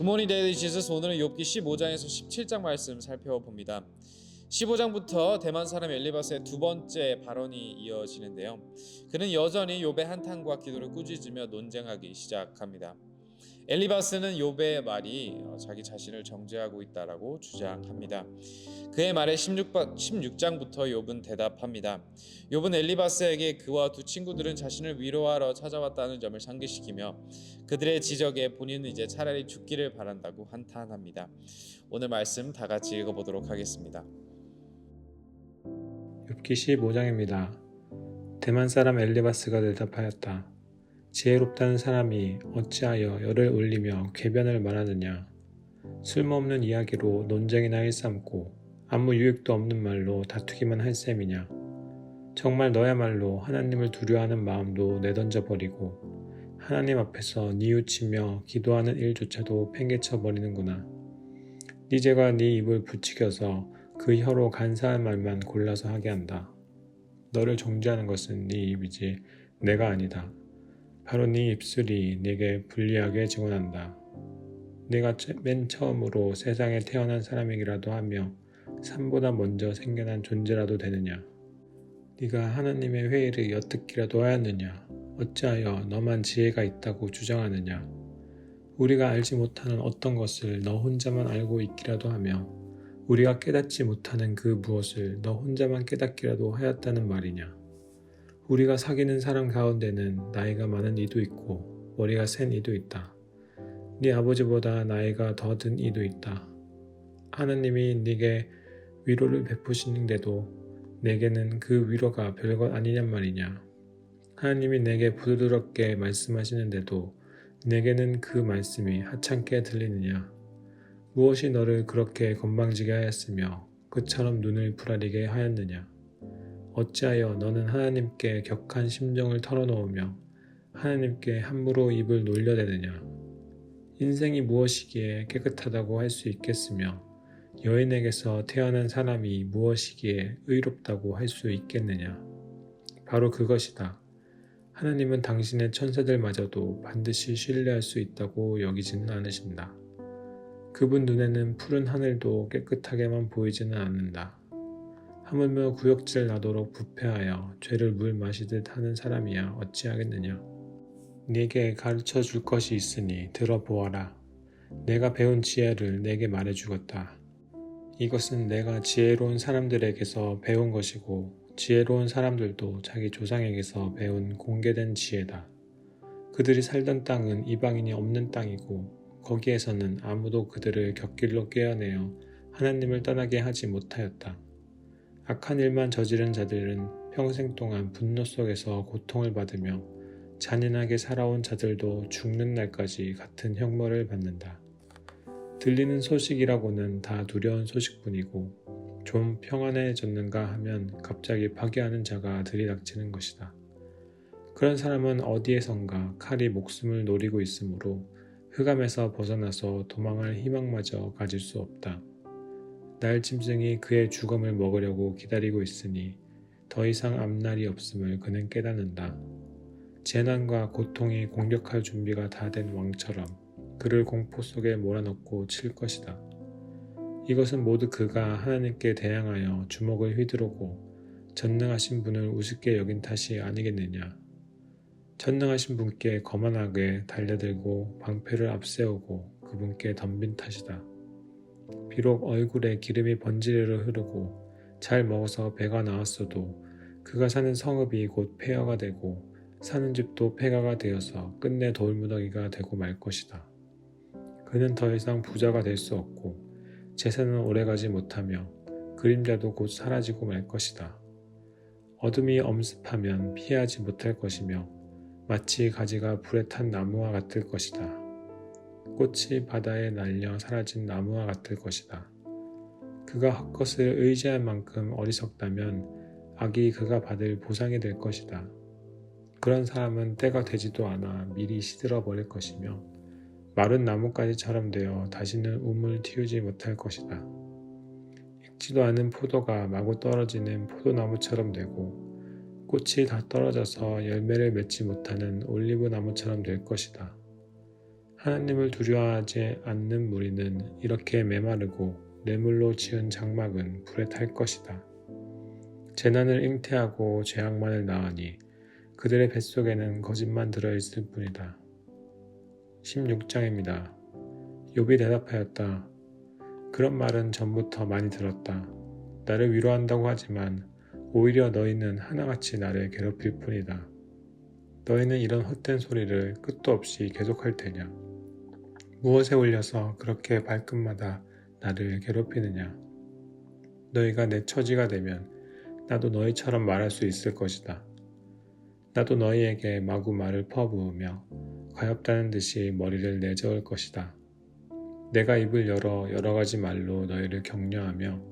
굿모닝 데일리 지스 오늘은 욥기 15장에서 17장 말씀 살펴봅니다. 15장부터 대만 사람 엘리바스의 두 번째 발언이 이어지는데요. 그는 여전히 욥의 한탄과 기도를 꾸짖으며 논쟁하기 시작합니다. 엘리바스는 욥의 말이 어, 자기 자신을 정죄하고 있다라고 주장합니다. 그의 말에 16, 16장부터 욥은 대답합니다. 욥은 엘리바스에게 그와 두 친구들은 자신을 위로하러 찾아왔다는 점을 상기시키며 그들의 지적에 본인은 이제 차라리 죽기를 바란다고 한탄합니다. 오늘 말씀 다 같이 읽어보도록 하겠습니다. 욥기 15장입니다. 대만 사람 엘리바스가 대답하였다. 지혜롭다는 사람이 어찌하여 열을 올리며 궤변을 말하느냐. 쓸모없는 이야기로 논쟁이나 일삼고 아무 유익도 없는 말로 다투기만 할 셈이냐. 정말 너야말로 하나님을 두려워하는 마음도 내던져 버리고 하나님 앞에서 뉘우치며 기도하는 일조차도 팽개쳐 버리는구나. 네 죄가 네 입을 부추겨서 그 혀로 간사한 말만 골라서 하게 한다. 너를 정죄하는 것은 네 입이지 내가 아니다. 바로 네 입술이 네게 불리하게 증언한다. 내가 맨 처음으로 세상에 태어난 사람이기라도 하며 삶보다 먼저 생겨난 존재라도 되느냐? 네가 하나님의 회의를 엿듣기라도 하였느냐? 어찌하여 너만 지혜가 있다고 주장하느냐? 우리가 알지 못하는 어떤 것을 너 혼자만 알고 있기라도 하며 우리가 깨닫지 못하는 그 무엇을 너 혼자만 깨닫기라도 하였다는 말이냐? 우리가 사귀는 사람 가운데는 나이가 많은 이도 있고 머리가 센 이도 있다. 네 아버지보다 나이가 더 든 이도 있다. 하나님이 네게 위로를 베푸시는데도 내게는 그 위로가 별것 아니냔 말이냐. 하나님이 내게 부드럽게 말씀하시는데도 내게는 그 말씀이 하찮게 들리느냐. 무엇이 너를 그렇게 건방지게 하였으며 그처럼 눈을 부라리게 하였느냐. 어찌하여 너는 하나님께 격한 심정을 털어놓으며 하나님께 함부로 입을 놀려대느냐. 인생이 무엇이기에 깨끗하다고 할 수 있겠으며 여인에게서 태어난 사람이 무엇이기에 의롭다고 할 수 있겠느냐. 바로 그것이다. 하나님은 당신의 천사들마저도 반드시 신뢰할 수 있다고 여기지는 않으신다. 그분 눈에는 푸른 하늘도 깨끗하게만 보이지는 않는다. 하물며 구역질 나도록 부패하여 죄를 물 마시듯 하는 사람이야 어찌하겠느냐. 네게 가르쳐 줄 것이 있으니 들어보아라. 내가 배운 지혜를 내게 말해 주겠다. 이것은 내가 지혜로운 사람들에게서 배운 것이고 지혜로운 사람들도 자기 조상에게서 배운 공개된 지혜다. 그들이 살던 땅은 이방인이 없는 땅이고 거기에서는 아무도 그들을 곁길로 꿰어내어 하나님을 떠나게 하지 못하였다. 악한 일만 저지른 자들은 평생 동안 분노 속에서 고통을 받으며 잔인하게 살아온 자들도 죽는 날까지 같은 형벌을 받는다. 들리는 소식이라고는 다 두려운 소식뿐이고 좀 평안해졌는가 하면 갑자기 파괴하는 자가 들이닥치는 것이다. 그런 사람은 어디에선가 칼이 목숨을 노리고 있으므로 흑암에서 벗어나서 도망할 희망마저 가질 수 없다. 날 짐승이 그의 죽음을 먹으려고 기다리고 있으니 더 이상 앞날이 없음을 그는 깨닫는다. 재난과 고통이 공격할 준비가 다 된 왕처럼 그를 공포 속에 몰아넣고 칠 것이다. 이것은 모두 그가 하나님께 대항하여 주먹을 휘두르고 전능하신 분을 우습게 여긴 탓이 아니겠느냐. 전능하신 분께 거만하게 달려들고 방패를 앞세우고 그분께 덤빈 탓이다. 비록 얼굴에 기름이 번지르르 흐르고 잘 먹어서 배가 나왔어도 그가 사는 성읍이 곧 폐허가 되고 사는 집도 폐가가 되어서 끝내 돌무더기가 되고 말 것이다. 그는 더 이상 부자가 될 수 없고 재산은 오래가지 못하며 그림자도 곧 사라지고 말 것이다. 어둠이 엄습하면 피하지 못할 것이며 마치 가지가 불에 탄 나무와 같을 것이다. 꽃이 바다에 날려 사라진 나무와 같을 것이다. 그가 헛것을 의지할 만큼 어리석다면 악이 그가 받을 보상이 될 것이다. 그런 사람은 때가 되지도 않아 미리 시들어 버릴 것이며 마른 나뭇가지처럼 되어 다시는 움을 틔우지 못할 것이다. 익지도 않은 포도가 마구 떨어지는 포도나무처럼 되고 꽃이 다 떨어져서 열매를 맺지 못하는 올리브 나무처럼 될 것이다. 하나님을 두려워하지 않는 무리는 이렇게 메마르고 뇌물로 지은 장막은 불에 탈 것이다. 재난을 잉태하고 죄악만을 낳으니 그들의 뱃속에는 거짓만 들어있을 뿐이다. 16장입니다. 욥이 대답하였다. 그런 말은 전부터 많이 들었다. 나를 위로한다고 하지만 오히려 너희는 하나같이 나를 괴롭힐 뿐이다. 너희는 이런 헛된 소리를 끝도 없이 계속할 테냐? 무엇에 올려서 그렇게 발끝마다 나를 괴롭히느냐? 너희가 내 처지가 되면 나도 너희처럼 말할 수 있을 것이다. 나도 너희에게 마구 말을 퍼부으며 가엾다는 듯이 머리를 내저을 것이다. 내가 입을 열어 여러 가지 말로 너희를 격려하며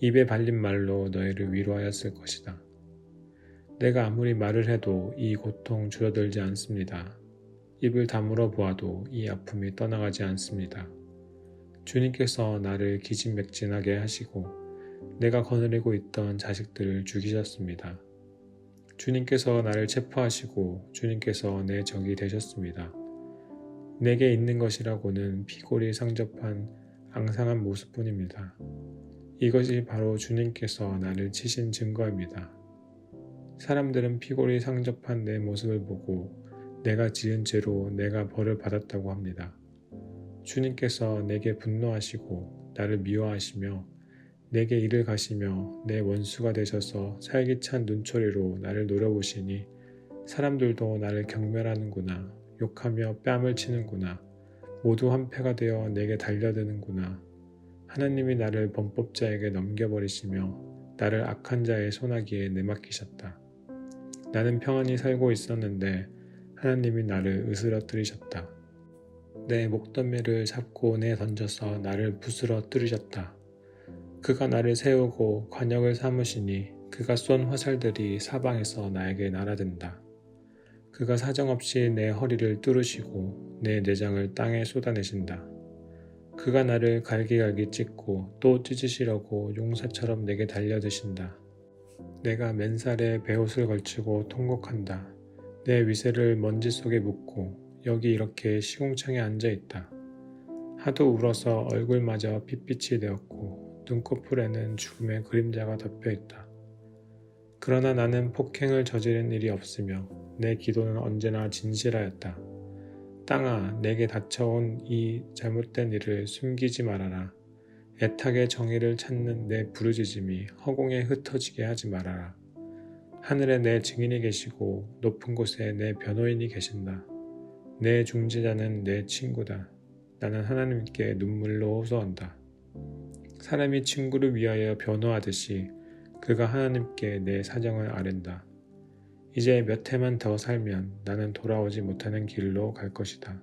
입에 발린 말로 너희를 위로하였을 것이다. 내가 아무리 말을 해도 이 고통 줄어들지 않습니다. 입을 다물어 보아도 이 아픔이 떠나가지 않습니다. 주님께서 나를 기진맥진하게 하시고 내가 거느리고 있던 자식들을 죽이셨습니다. 주님께서 나를 체포하시고 주님께서 내 적이 되셨습니다. 내게 있는 것이라고는 피골이 상접한 앙상한 모습뿐입니다. 이것이 바로 주님께서 나를 치신 증거입니다. 사람들은 피골이 상접한 내 모습을 보고 내가 지은 죄로 내가 벌을 받았다고 합니다. 주님께서 내게 분노하시고 나를 미워하시며 내게 일을 가시며 내 원수가 되셔서 살기찬 눈초리로 나를 노려보시니 사람들도 나를 경멸하는구나 욕하며 뺨을 치는구나 모두 한패가 되어 내게 달려드는구나 하나님이 나를 범법자에게 넘겨버리시며 나를 악한 자의 소나기에 내맡기셨다. 나는 평안히 살고 있었는데 하나님이 나를 으스러뜨리셨다. 내 목덜미를 잡고 내 던져서 나를 부스러뜨리셨다. 그가 나를 세우고 관역을 삼으시니 그가 쏜 화살들이 사방에서 나에게 날아든다. 그가 사정없이 내 허리를 뚫으시고 내 내장을 땅에 쏟아내신다. 그가 나를 갈기갈기 찢고 또 찢으시려고 용사처럼 내게 달려드신다. 내가 맨살에 베옷을 걸치고 통곡한다. 내 위세를 먼지 속에 묻고 여기 이렇게 시궁창에 앉아 있다. 하도 울어서 얼굴마저 핏빛이 되었고 눈꺼풀에는 죽음의 그림자가 덮여 있다. 그러나 나는 폭행을 저지른 일이 없으며 내 기도는 언제나 진실하였다. 땅아, 내게 닥쳐온 이 잘못된 일을 숨기지 말아라. 애타게 정의를 찾는 내 부르짖음이 허공에 흩어지게 하지 말아라. 하늘에 내 증인이 계시고 높은 곳에 내 변호인이 계신다. 내 중재자는 내 친구다. 나는 하나님께 눈물로 호소한다. 사람이 친구를 위하여 변호하듯이 그가 하나님께 내 사정을 아랜다. 이제 몇 해만 더 살면 나는 돌아오지 못하는 길로 갈 것이다.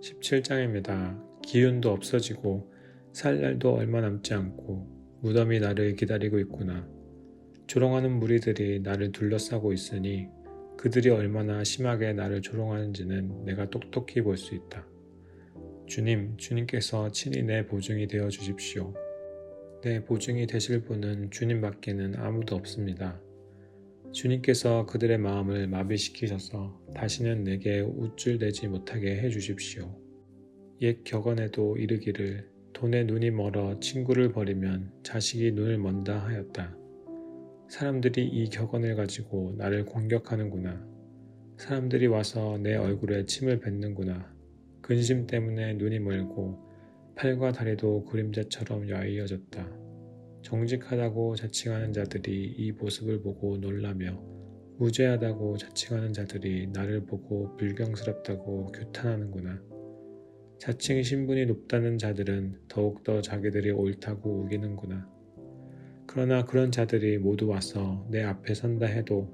17장입니다. 기운도 없어지고 살 날도 얼마 남지 않고 무덤이 나를 기다리고 있구나. 조롱하는 무리들이 나를 둘러싸고 있으니 그들이 얼마나 심하게 나를 조롱하는지는 내가 똑똑히 볼 수 있다. 주님, 주님께서 친히 내 보증이 되어 주십시오. 내 보증이 되실 분은 주님밖에는 아무도 없습니다. 주님께서 그들의 마음을 마비시키셔서 다시는 내게 우쭐대지 못하게 해 주십시오. 옛 격언에도 이르기를 돈에 눈이 멀어 친구를 버리면 자식이 눈을 먼다 하였다. 사람들이 이 격언을 가지고 나를 공격하는구나. 사람들이 와서 내 얼굴에 침을 뱉는구나. 근심 때문에 눈이 멀고 팔과 다리도 그림자처럼 야위어졌다. 정직하다고 자칭하는 자들이 이 모습을 보고 놀라며 무죄하다고 자칭하는 자들이 나를 보고 불경스럽다고 규탄하는구나. 자칭 신분이 높다는 자들은 더욱더 자기들이 옳다고 우기는구나. 그러나 그런 자들이 모두 와서 내 앞에 선다 해도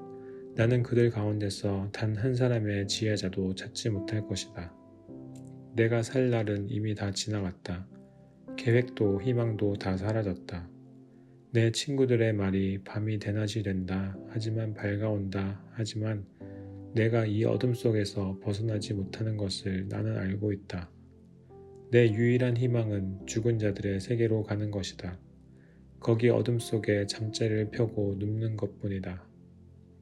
나는 그들 가운데서 단 한 사람의 지혜자도 찾지 못할 것이다. 내가 살 날은 이미 다 지나갔다. 계획도 희망도 다 사라졌다. 내 친구들의 말이 밤이 대낮이 된다. 하지만 밝아온다. 하지만 내가 이 어둠 속에서 벗어나지 못하는 것을 나는 알고 있다. 내 유일한 희망은 죽은 자들의 세계로 가는 것이다. 거기 어둠 속에 잠자리를 펴고 눕는 것뿐이다.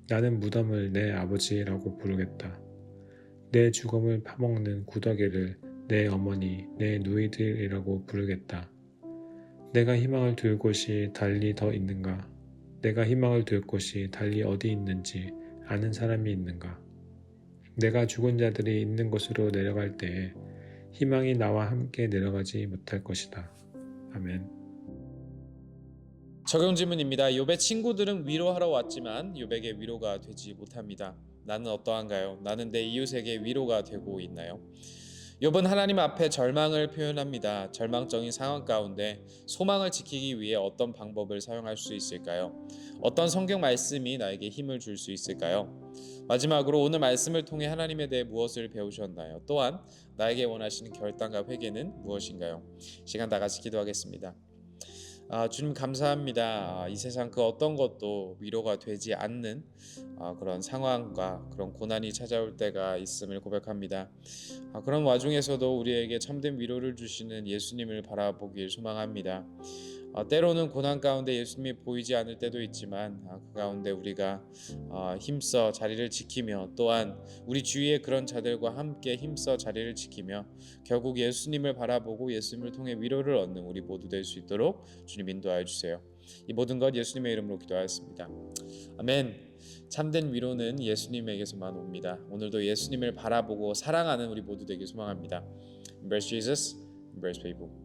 나는 무덤을 내 아버지라고 부르겠다. 내 죽음을 파먹는 구더기를 내 어머니, 내 누이들이라고 부르겠다. 내가 희망을 둘 곳이 달리 더 있는가? 내가 희망을 둘 곳이 달리 어디 있는지 아는 사람이 있는가? 내가 죽은 자들이 있는 곳으로 내려갈 때에 희망이 나와 함께 내려가지 못할 것이다. 아멘. 적용 질문입니다. 욥의 친구들은 위로하러 왔지만 욥에게 위로가 되지 못합니다. 나는 어떠한가요? 나는 내 이웃에게 위로가 되고 있나요? 욥은 하나님 앞에 절망을 표현합니다. 절망적인 상황 가운데 소망을 지키기 위해 어떤 방법을 사용할 수 있을까요? 어떤 성경 말씀이 나에게 힘을 줄 수 있을까요? 마지막으로 오늘 말씀을 통해 하나님에 대해 무엇을 배우셨나요? 또한 나에게 원하시는 결단과 회개는 무엇인가요? 시간 다 같이 기도하겠습니다. 아, 주님 감사합니다. 아, 이 세상 그 어떤 것도 위로가 되지 않는 아, 그런 상황과 그런 고난이 찾아올 때가 있음을 고백합니다. 아, 그런 와중에서도 우리에게 참된 위로를 주시는 예수님을 바라보길 소망합니다. 아, 때로는 고난 가운데 예수님이 보이지 않을 때도 있지만 아, 그 가운데 우리가 아, 힘써 자리를 지키며 또한 우리 주위의 그런 자들과 함께 힘써 자리를 지키며 결국 예수님을 바라보고 예수님을 통해 위로를 얻는 우리 모두 될 수 있도록 주님 인도하여 주세요. 이 모든 것 예수님의 이름으로 기도하였습니다. 아멘. 참된 위로는 예수님에게서만 옵니다. 오늘도 예수님을 바라보고 사랑하는 우리 모두 되길 소망합니다. Embrace Jesus, embrace people.